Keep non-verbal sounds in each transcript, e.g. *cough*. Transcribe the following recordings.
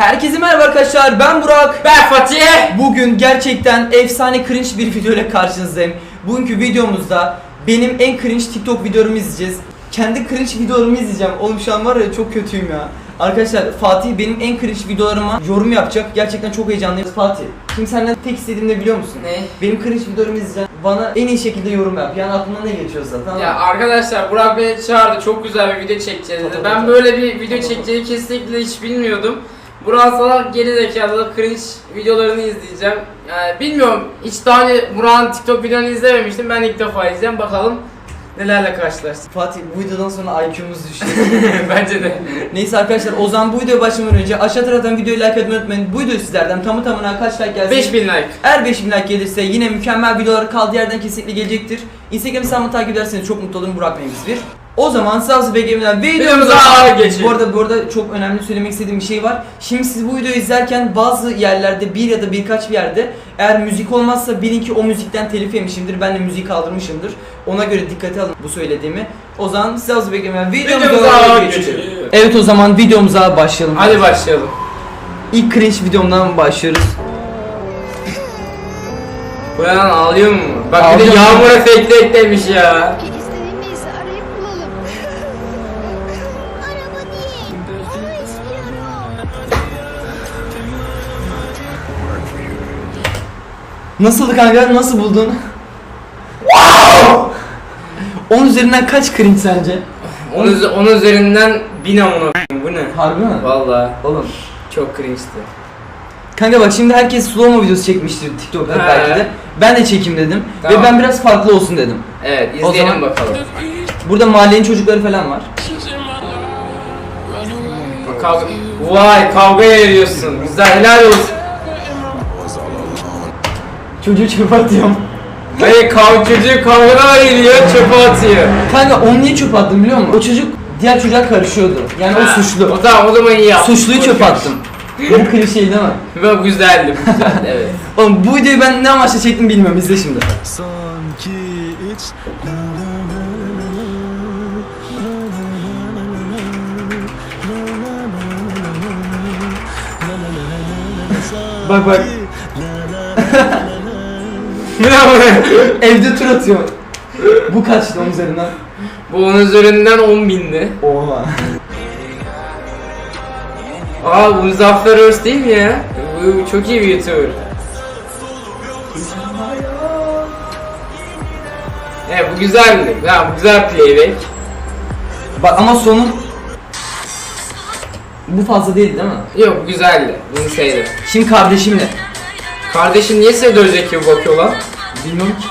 Herkese merhaba arkadaşlar ben Burak. Ben Fatih. Bugün gerçekten efsane cringe bir video ile karşınızdayım. Bugünkü videomuzda benim en cringe TikTok videomu izleyeceğiz. Kendi cringe videolarımı izleyeceğim. Oğlum şu an var ya çok kötüyüm ya. Arkadaşlar Fatih benim en cringe videolarıma yorum yapacak. Gerçekten çok heyecanlıyım. Fatih, şimdi senden tek istediğim ne biliyor musun? Ne? Benim cringe videolarımı izleyeceksin. Bana en iyi şekilde yorum yap. Yani aklına ne geçiyorsa tamam? Ya arkadaşlar Burak beni çağırdı çok güzel bir video çekeceğiz dedi. Ben böyle bir video çekeceğini kesinlikle hiç bilmiyordum. Burak salak geri zekalı cringe videolarını izleyeceğim. Yani bilmiyorum hiç daha önce Burak'ın TikTok videolarını izlememiştim. Ben ilk defa izleyeceğim. Bakalım nelerle karşılaştık. Fatih bu videodan sonra IQ'muz düştü. *laughs* Bence de. Neyse arkadaşlar o zaman bu videoya başlamadan önce aşağı taraftan videoyu like atmayı unutmayın. Bu video sizlerden tamı tamına kaç like gelsin? 5000 like. Eğer 5000 like gelirse yine mükemmel videolar kaldığı yerden kesinlikle gelecektir. Instagram hesabımı takip ederseniz çok mutlu olurum Burak Bey'imiz bir. O zaman sağlısı BGM'den videomuza Videomuza geçelim. Bu arada bu arada çok önemli söylemek istediğim bir şey var. Şimdi siz bu videoyu izlerken bazı yerlerde bir ya da birkaç bir yerde eğer müzik olmazsa bilin ki o müzikten telif yemişimdir. Ben de müziği kaldırmışımdır. Ona göre dikkate alın bu söylediğimi. O zaman sağlısı BGM'den videomuza Videomuza geçelim. geçelim. Evet o zaman videomuza başlayalım. Hadi başlayalım. İlk cringe videomdan başlıyoruz. Bu yan ağlıyor mu? Bak bir Ağlıyor de mu? yağmur efekti eklemiş ya. Nasıldı kanka? Nasıl buldun? Wow! 10 üzerinden kaç cringe sence? Onun, üze- onun üzerinden bin amına koyayım. Bu ne? Harbi mi? Vallahi Oğlum. çok cringe'ti. Kanka bak şimdi herkes slow mo videosu çekmiştir TikTok'ta He. belki de. Ben de çekeyim dedim. Tamam. Ve ben biraz farklı olsun dedim. Evet O izleyelim zaman- bakalım. Burada mahallenin çocukları falan var. Kavga... Vay kavgaya eriyorsun. Güzel helal olsun. Çocuğu çöpe atıyorum. Hayır kav çocuğu kavgadan eriyor çöpe atıyor. Kanka onu niye çöpe attım biliyor musun? O çocuk diğer çocuğa karışıyordu. Yani o suçlu. O zaman o zaman iyi yaptın. Suçluyu çöpe attım. Bu klişeydi değil mi? *laughs* Bu güzeldi bu güzeldi evet. *laughs* Oğlum bu videoyu ben ne amaçla çektim bilmiyorum izle şimdi. Son, iki, üç. Bak bak? *laughs* *laughs* evde tur atıyor. Bu kaçtı onun üzerinden? Bu onun üzerinden 10 bindi. Oha. Aa bu Muzaffer Öz değil mi ya? Bu çok iyi bir YouTuber. Evet bu güzeldi. Ya bu güzel playback. Bak ama sonun bu fazla değil değil mi? Yok bu güzeldi. Bunu sevdim. Şimdi kardeşimle. Kardeşin niye seni dövecek gibi bakıyor lan? Bilmiyorum ki.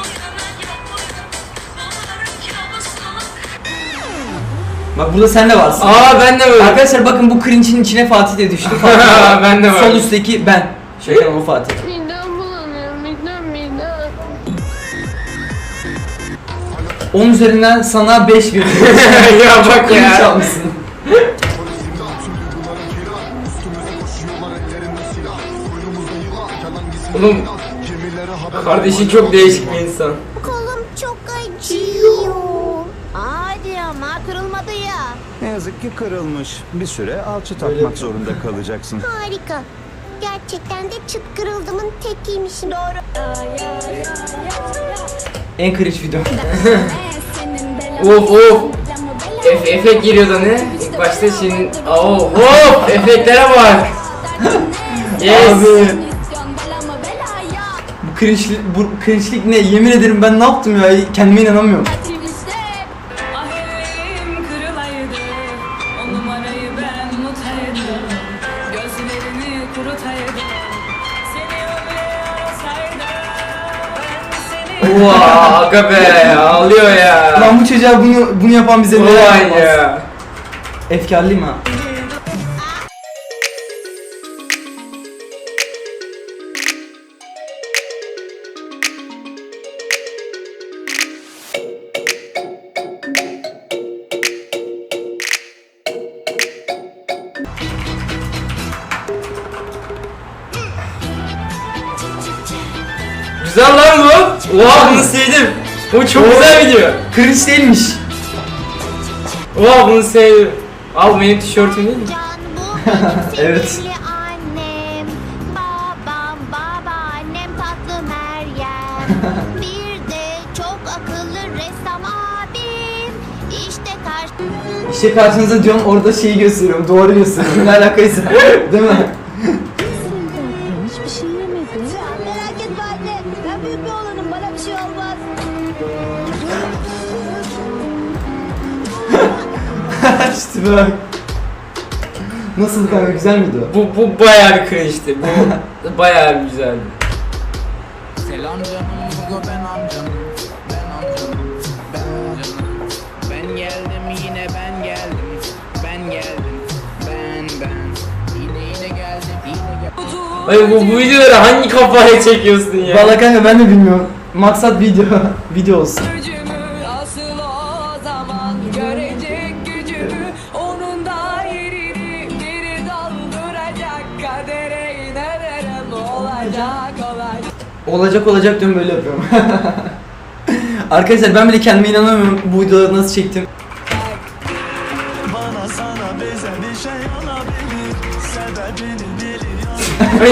Bak burada sen de varsın. Aa ben de böyle. Arkadaşlar bakın bu cringe'in içine Fatih de düştü. Fatih de. *laughs* Ben de varım. Sol üstteki ben. Şaka o Fatih. Midem bulanıyor. Midem midem. 10 üzerinden sana 5 veriyorum. *laughs* *laughs* ya bak Cringe ya. yapmışsın. Oğlum kardeşin çok değişik bir insan. Kolum çok acıyor. Hadi ama kırılmadı ya. Ne yazık ki kırılmış. Bir süre alçı takmak zorunda kalacaksın. Harika. Gerçekten de çıt kırıldımın tekiymişim. Doğru. En cringe video. *laughs* Of of. Efe, efekt giriyor da ne? İlk başta şimdi... Oh, of efektlere bak. Yes. Abi. Bu cringe'lik, bu cringe'lik ne? Yemin ederim ben ne yaptım ya? Kendime inanamıyorum. Oha aga be ağlıyor ya. Lan bu çocuğa bunu bunu yapan bize ne Vay yapmaz? ya. Efkarlıyım ha. O çok Oo. güzel video. Cringe değilmiş. Oha bunu sevdim. Al benim tişörtüm değil mi? *laughs* Evet. *laughs* İşte karşı... İşte karşınıza diyorum orada şeyi gösteriyorum. Doğru gösteriyorum. Ne alakaysa. *laughs* Değil mi? İşte bak. Nasıl kanka güzel miydi o? Bu bu bayağı bir cringe'ti. Bu *laughs* bayağı bir güzeldi. Selam canım, Hugo ben. Ben geldim yine ben geldim. Ben geldim. Ben ben. Yine yine geldim. Yine geldim. Ay bu, bu videoları hangi kafaya çekiyorsun ya? Valla kanka ben de bilmiyorum. Maksat video. *laughs* video olsun. Onun da yerini biri dolduracak Kadere inerim olacak olacak Olacak olacak diyorum böyle yapıyorum. *laughs* Arkadaşlar ben bile kendime inanamıyorum bu videoları nasıl çektim.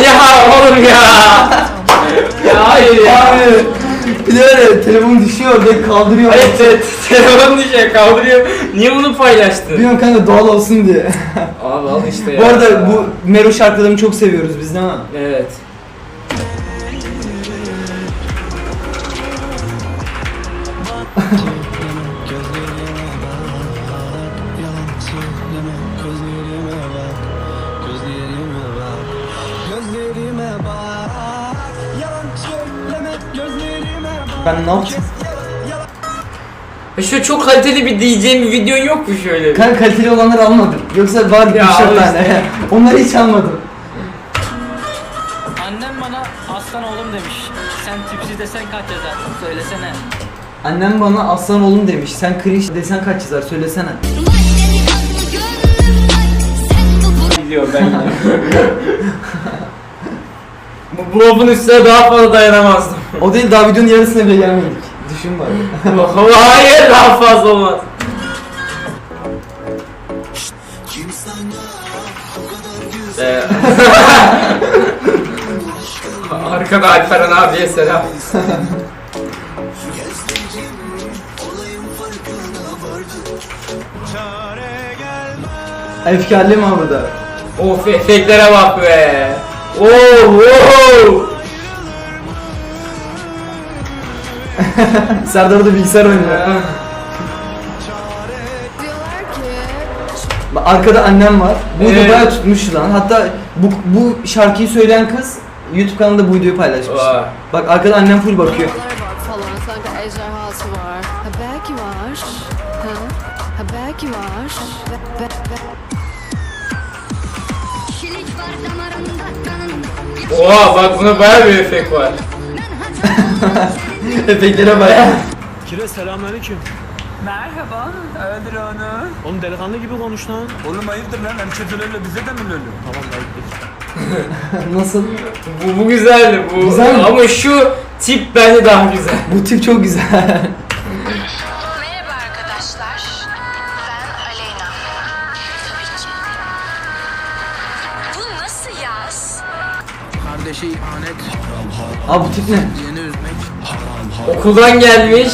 ya oğlum ya. ya hayır ya. Bir de öyle telefon düşüyor ve kaldırıyor. Hayır te telefon düşüyor kaldırıyor. Niye bunu paylaştın? Bilmiyorum kanka doğal olsun diye. Abi al işte ya. bu arada bu Mero şarkılarını çok seviyoruz biz değil mi? Evet. Ben ne yaptım? E Şu çok kaliteli bir diyeceğim bir videon yok mu şöyle? Kanka kaliteli olanları almadım. Yoksa var bir Ya şey tane. *laughs* Onları hiç almadım. Annem bana aslan oğlum demiş. Sen tipsiz desen kaç yazar? Söylesene. Annem bana aslan oğlum demiş. Sen cringe desen kaç yazar söylesene. Biliyorum ben. *laughs* Bu blobun üstüne daha fazla dayanamazdım. O değil daha videonun yarısına bile gelmedik. Düşün bak. *laughs* Hayır daha fazla olmaz. Ee, *laughs* Arkada Alperen abiye selam. Efkarlı mı burada? Of efektlere bak be. Oh, oh. *laughs* Serdar da bilgisayar oynuyor. Bak Arkada annem var. Bu video Evet. bayağı tutmuş lan. Hatta bu, bu şarkıyı söyleyen kız YouTube kanalında bu videoyu paylaşmış. Vay. Bak arkada annem full bakıyor. bak falan sanki ejderhası var. Ha belki var. Ha, ha belki var. Be, be, be. Oha bak buna bayağı bir efekt var. *laughs* *laughs* Efektlere bak. Kire selamünaleyküm. Merhaba öldür onu Oğlum delikanlı gibi konuş lan. Oğlum hayırdır lan hemşehrilerle bize de mi öyle? Tamam dayı. *laughs* Nasıl? Bu, bu güzeldi bu. Güzel mi? Ama şu tip bence daha güzel. Bu tip çok güzel. Merhaba arkadaşlar. Ben Aleyna. Bu nasıl yaz? Kardeşe ihanet, Abi bu tip ne? Okuldan gelmiş.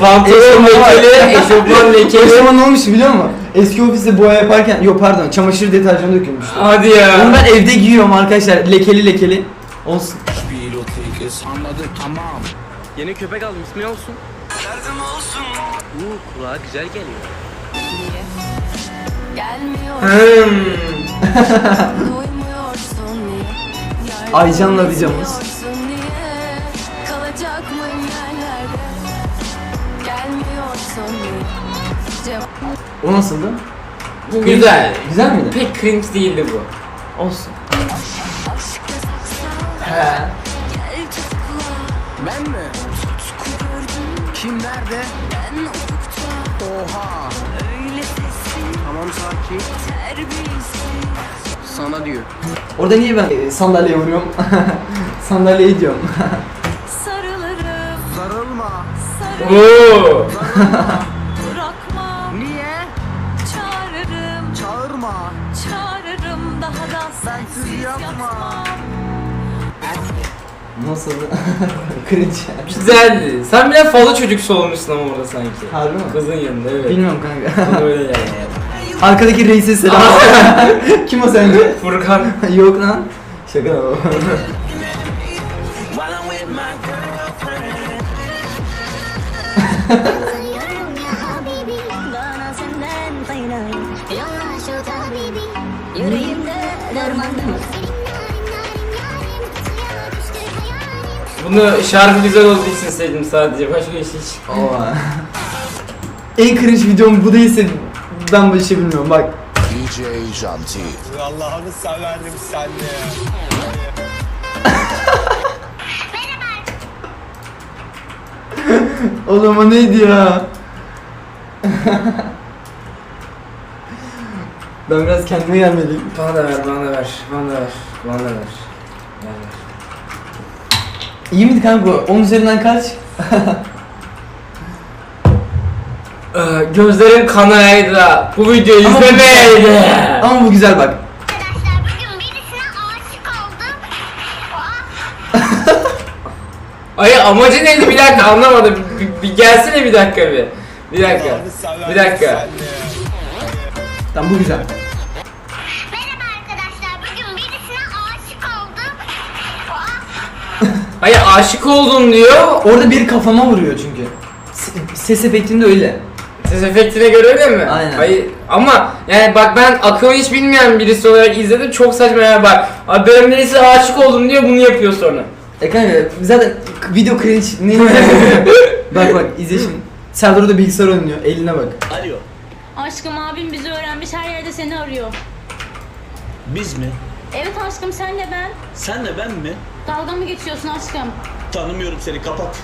Pantolon lekeli, eşofman *laughs* lekeli. Eşofman ne olmuş biliyor musun? Eski ofiste boya yaparken, yok pardon çamaşır deterjanı dökülmüştü. Hadi ya. Onu ben evde giyiyorum arkadaşlar. Lekeli lekeli. Olsun. Anladım tamam. Yeni köpek aldım ismi olsun? Derdim olsun. Uuu kulağa güzel geliyor. Gelmiyor. Hmm. Niye? *laughs* Yar- Aycan'la videomuz. Duymuyorsun O nasıldı? Bu güzel. Güzel miydi? Pek cringe değildi bu. Olsun. tutukla Ben mi? Kim nerede? Ben ufukta Oha. öyle Tamam sakin. terbiyesiz Sana diyor. Orada niye ben e, sandalyeye vuruyorum? *laughs* Sandalyeyi diyorum. *laughs* Sarılırım Sarılma. Oo. bırakmam *laughs* Nasıl? *laughs* cringe. Güzeldi. Sen biraz fazla çocuksu olmuşsun ama orada sanki. Harbi mi? Kızın yanında evet. Bilmiyorum kanka. Bana öyle yani. *laughs* Arkadaki reise selam. *laughs* Kim o sence? Furkan. Yok lan. Şaka o. Bunu şarkı güzel olduğu için sevdim sadece. Başka bir şey hiç. Oha. en cringe videom bu değilse ben bu işi bilmiyorum bak. DJ Janti. Allah'ını severdim senle. *laughs* Oğlum o neydi ya? *laughs* ben biraz kendime gelmeliyim. Bana da ver, bana da ver, bana da ver, bana da ver. İyi miydi kanka bu? 10 üzerinden kaç? Ee, gözlerim kanaydı. Bu videoyu Ama bu. Ama bu güzel bak. Arkadaşlar bugün birisine aşık oldum *laughs* Ay amacı neydi bir dakika anlamadım. Bir, bir gelsene bir dakika bir. Bir dakika. Bir dakika. Tamam bu güzel. Hayır aşık oldum diyor. Orada bir kafama vuruyor çünkü. Ses efektinde öyle. Ses efektine göre öyle mi? Aynen. Hayır ama yani bak ben akıllı hiç bilmeyen birisi olarak izledim çok saçma ya bak. Abi birisi aşık oldum diyor bunu yapıyor sonra. E kanka zaten video cringe ne *laughs* Bak bak izle şimdi. Serdar orada bilgisayar oynuyor. Eline bak. Alo. Aşkım abim bizi öğrenmiş her yerde seni arıyor. Biz mi? Evet aşkım senle ben. Senle ben mi? Dalga mı geçiyorsun aşkım? Tanımıyorum seni kapat.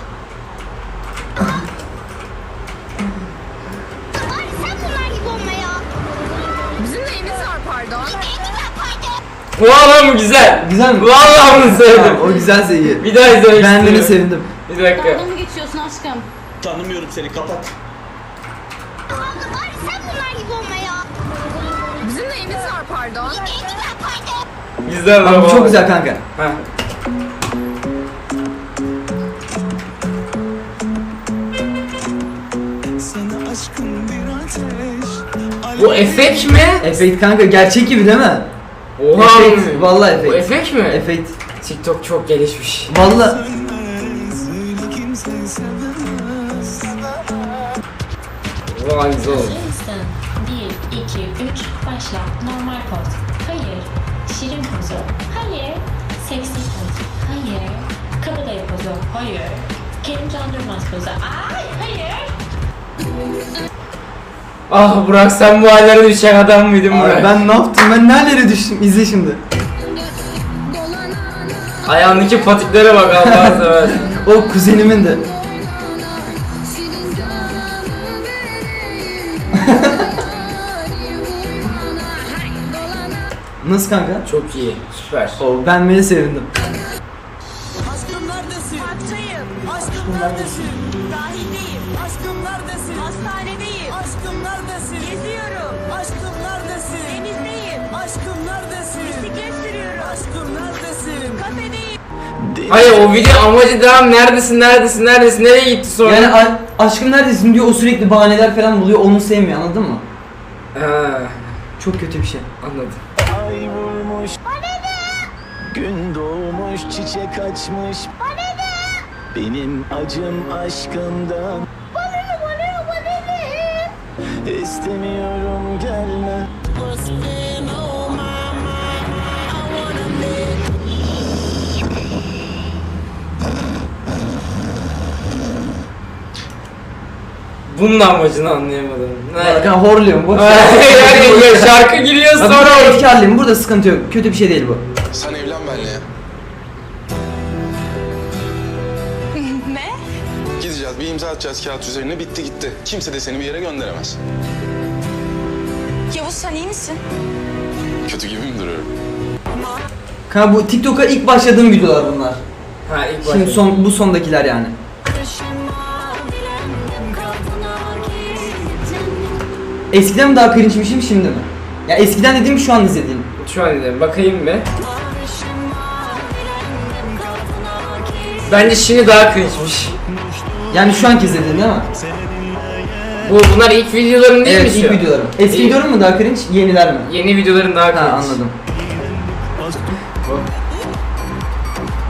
Ay sen bunlar gibi olma ya Bizim neyimiz var pardon? En güzel Vallahi bu güzel. Güzel mi? Vallahi bunu sevdim. O güzel seviye. Bir daha izlemek Ben de istiyorum. sevindim. Bir dakika. Dalga mı geçiyorsun aşkım? Tanımıyorum seni kapat. Ay sen bunlar gibi olma ya Bizim neyimiz var pardon? En güzel Güzel Bak bu çok güzel kanka. Ateş. Bu efekt mi? Efekt kanka gerçek gibi değil mi? Oha. Efekt. Vallahi efekt. Bu efekt mi? Efekt. TikTok çok gelişmiş. Vallahi. Vay güzel. Pozu. Hayır. Seksi poz. Hayır. Kabadayı pozu. Hayır. Kerim Can pozu. Ay, hayır. Ah Burak sen bu hallere düşen adam mıydın Abi Burak? ben ne yaptım? Ben nerelere düştüm? İzle şimdi. Ayağındaki patiklere bak Allah'ını seversen. O kuzenimin de. Nasıl kanka? Çok iyi. Süper. O ben beni sevindim. Aşkım neredesin? Parktayım. Aşkım neredesin? Sahildeyim. Aşkım neredesin? Hastanedeyim. Aşkım neredesin? Geziyorum. Aşkım neredesin? Denizdeyim. Aşkım neredesin? Bisiklet sürüyorum. Aşkım neredesin? Kafedeyim. Hayır o video amacı devam neredesin neredesin neredesin nereye gitti sonra? Yani a- aşkım neredesin diyor o sürekli bahaneler falan buluyor onu sevmiyor anladın mı? Ha, Çok kötü bir şey. anladım. Vurmuş. Gün doğmuş çiçek açmış. Benim acım aşkından. İstemiyorum gelme. Bunun amacını anlayamadım. Ha horluyorum *laughs* yani ya şarkı giriyor sonra burada efkarlıyım burada sıkıntı yok. Kötü bir şey değil bu. Sen evlen benimle ya. *laughs* Ne? Gideceğiz bir imza atacağız kağıt üzerine bitti gitti. Kimse de seni bir yere gönderemez. Yavuz sen iyi misin? Kötü gibi mi duruyorum? Kanka bu TikTok'a ilk başladığım videolar bunlar. Ha ilk Şimdi başta. son bu sondakiler yani. Eskiden mi daha cringe'mişim şimdi mi? Ya eskiden dediğim şu an izlediğim. Şu an dedim bakayım bir. Bence şimdi daha cringe'miş. Yani şu anki izlediğin değil mi? Bu bunlar ilk videoların değil mi Evet şu? ilk videolarım. Eski İyi. videolarım mu daha cringe? Yeniler mi? Yeni videoların daha cringe. Ha anladım.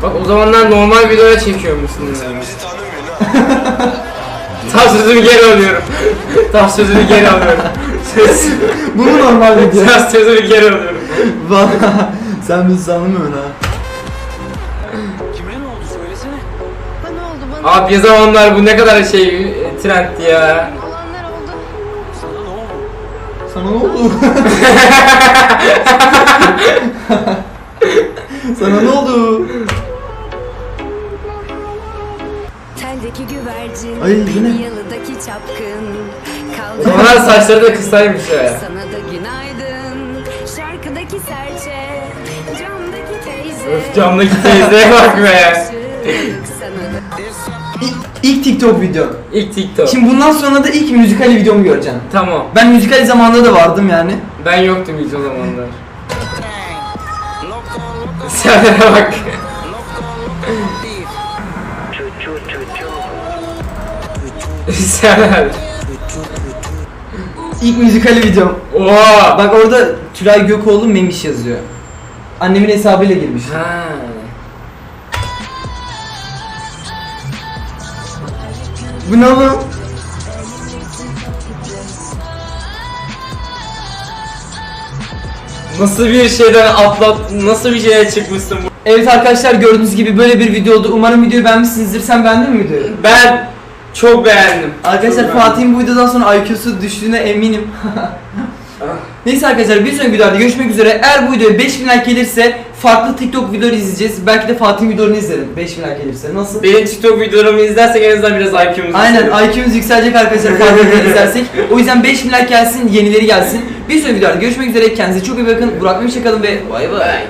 Bak o zamanlar normal videoya çekiyormuşsun. yani. *laughs* Tam sözümü geri alıyorum. Tam sözümü geri alıyorum. Söz. Bu mu normal video? Tam sözümü geri alıyorum. Valla sen bizi sanmıyorsun ha. Kime ne oldu söylesene. Ne oldu bana? Abi bir zamanlar bu ne kadar şey e, trendti ya. Olanlar oldu. Sana ne oldu? Sana ne oldu? *laughs* Sana ne oldu? Teldeki güvercin, Ay, bu ne? yalıdaki çapkın. O zamanlar saçları da kısaymış ya. Sana da günaydın. Şarkıdaki serçe, camdaki teyze. Öf camdaki teyzeye bak be. İlk, ilk TikTok video. İlk TikTok. Şimdi bundan sonra da ilk müzikali videomu göreceksin. Tamam. Ben müzikali zamanında da vardım yani. Ben yoktum hiç o zamanlar. *laughs* Sen bak. *laughs* Sen *laughs* İlk müzikali videom. Oha. Bak orada Tülay Gökoğlu Memiş yazıyor. Annemin hesabıyla girmiş. Ha. Bu ne oğlum? Nasıl bir şeyden atlat, nasıl bir şeye çıkmışsın bu? Evet arkadaşlar gördüğünüz gibi böyle bir video oldu. Umarım videoyu beğenmişsinizdir. Sen beğendin mi videoyu? Ben çok beğendim. Arkadaşlar Çok. Fatih'in bu videodan sonra IQ'su düştüğüne eminim. Neyse arkadaşlar bir sonraki videoda görüşmek üzere. Eğer bu videoya 5000 like gelirse farklı TikTok videoları izleyeceğiz. Belki de Fatih'in videolarını izlerim 5000 like gelirse. Nasıl? Benim TikTok videolarımı izlersek en azından biraz IQ'muz Aynen IQ'muz yükselecek arkadaşlar *laughs* Fatih'i izlersek. O yüzden 5000 like gelsin, yenileri gelsin. Bir sonraki videoda görüşmek üzere. Kendinize çok iyi bakın. Burak Memiş'e kalın ve bay bay.